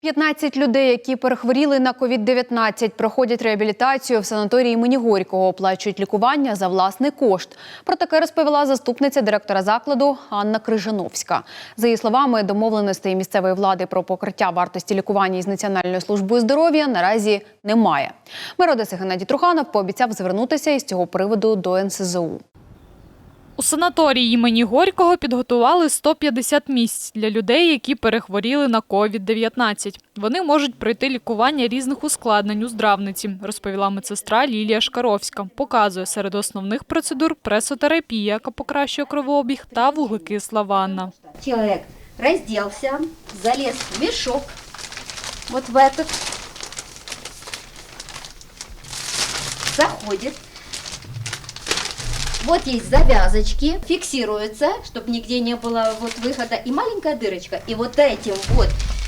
15 людей, які перехворіли на COVID-19, проходять реабілітацію в санаторії імені Горького, оплачують лікування за власний кошт. Про таке розповіла заступниця директора закладу Анна Крижановська. За її словами, домовленостей місцевої влади про покриття вартості лікування із Національною службою здоров'я наразі немає. Мер Геннадій Труханов пообіцяв звернутися із цього приводу до НСЗУ. У санаторії імені Горького підготували 150 місць для людей, які перехворіли на COVID-19. Вони можуть пройти лікування різних ускладнень у здравниці, розповіла медсестра Лілія Шкаровська. Показує серед основних процедур пресотерапія, яка покращує кровообіг, та вуглекисла ванна. Человек разделся, залез в мешок, вот в этот, заходит. Вот есть завязочки, фиксируется, чтобы нигде не было вот выхода, и маленькая дырочка. И вот этим вот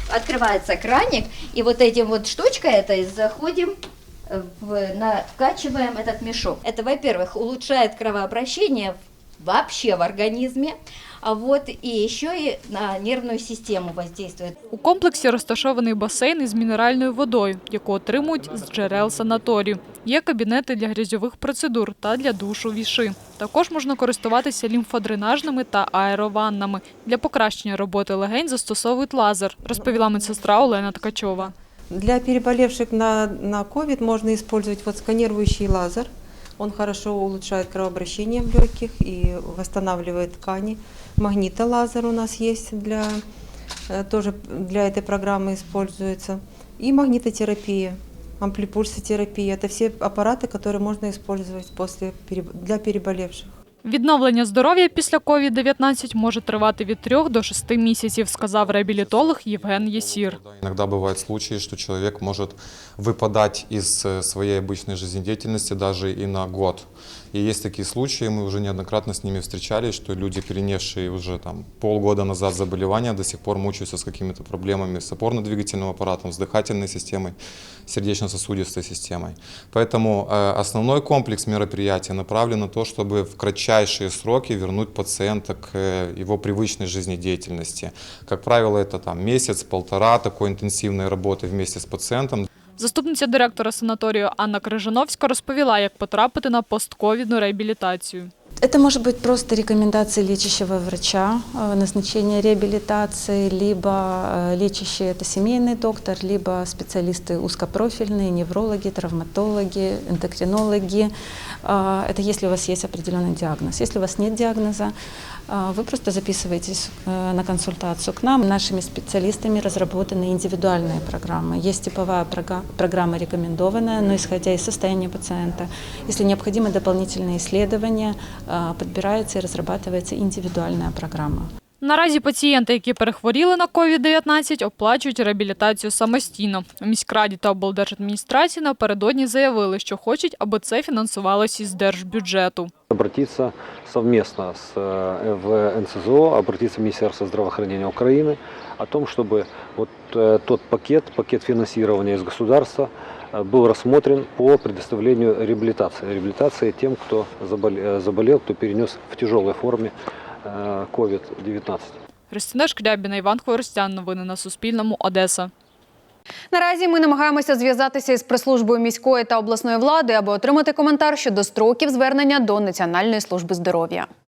открывается краник, и вот этим вот штучкой этой заходим, э, в, на, вкачиваем этот мешок. Это, во-первых, улучшает кровообращение вообще в организме, а вот и еще и на нервную систему воздействует. У комплексі розташований басейн із мінеральною водою, яку отримують з джерел санаторію. Є кабінети для грязьових процедур та для душу віши. Також можна користуватися лімфодренажними та аерованнами. Для покращення роботи легень застосовують лазер, розповіла медсестра Олена Ткачова. Для переболевших на, на COVID можно использовать вот сканирующий лазер. Он хорошо улучшает кровообращение в легких и восстанавливает ткани. Магнитолазер у нас есть для, э, тоже для этой программы используется. И магнитотерапия, амплипульсотерапия. Это все аппараты, которые можно использовать после, переб- для переболевших. Відновлення здоров'я після COVID-19 може тривати від 3 до 6 місяців, сказав реабілітолог Євген Єсір. Иногда бывают случаи, что человек может выпадать из э, своей обычной жизнедеятельности даже и на год. И есть такие случаи, мы уже неоднократно с ними встречались, что люди, перенесшие уже там, полгода назад заболевания, до сих пор мучаются с какими-то проблемами с опорно-двигательным аппаратом, с дыхательной системой, сердечно-сосудистой системой. Поэтому э, основной комплекс мероприятий направлен на то, чтобы в кратчайшие сроки вернуть пациента к э, его привычной жизнедеятельности. Как правило, это там, месяц-полтора такой интенсивной работы вместе с пациентом. Заступниця директора санаторію Анна Крижановська розповіла, як потрапити на постковідну реабілітацію. Это может быть просто рекомендации лечащего врача, э, назначение реабилитации, либо э, лечащий это семейный доктор, либо специалисты узкопрофильные, неврологи, травматологи, эндокринологи. А, Это если у вас есть определенный диагноз. Если у вас нет диагноза, вы просто записываетесь э, на консультацию к нам. Нашими специалистами разработаны индивидуальные программы. Есть типовая программа рекомендованная, но исходя из состояния пациента. Если необходимы дополнительные исследования, подбирается и разрабатывается индивидуальная программа. Наразі пацієнти, які перехворіли на COVID-19, оплачують реабілітацію самостійно. У міськраді та облдержадміністрації напередодні заявили, що хочуть, аби це фінансувалося із держбюджету. обратиться совместно с, э, в НСЗО, обратиться в Министерство здравоохранения Украины о том, чтобы вот э, тот пакет, пакет финансирования из государства э, был рассмотрен по предоставлению реабилитации. Реабилитации тем, кто заболел, э, заболел кто перенес в тяжелой форме э, COVID-19. Христина Шкрябіна, Іван Хворостян. Новини на Суспільному. Одеса. Наразі ми намагаємося зв'язатися із прес-службою міської та обласної влади, аби отримати коментар щодо строків звернення до Національної служби здоров'я.